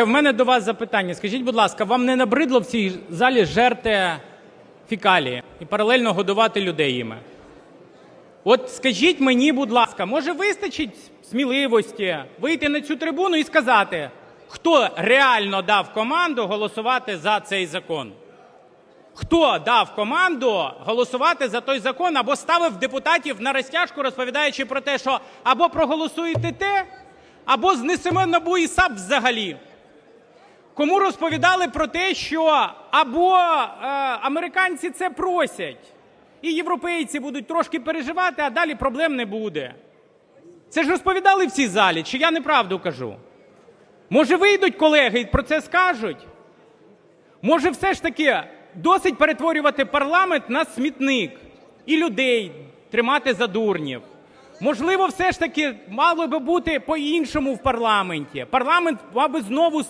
Колеги, в мене до вас запитання. Скажіть, будь ласка, вам не набридло в цій залі жерти фекалії і паралельно годувати людей їми? От скажіть мені, будь ласка, може вистачить сміливості вийти на цю трибуну і сказати, хто реально дав команду голосувати за цей закон? Хто дав команду голосувати за той закон або ставив депутатів на розтяжку, розповідаючи про те, що або проголосуєте те, або знесемо НАБУ і САП взагалі? Кому розповідали про те, що або е, американці це просять, і європейці будуть трошки переживати, а далі проблем не буде? Це ж розповідали в цій залі, чи я неправду кажу? Може вийдуть колеги і про це скажуть? Може, все ж таки досить перетворювати парламент на смітник і людей тримати за дурнів? Можливо, все ж таки мало би бути по-іншому в парламенті. Парламент мав би знову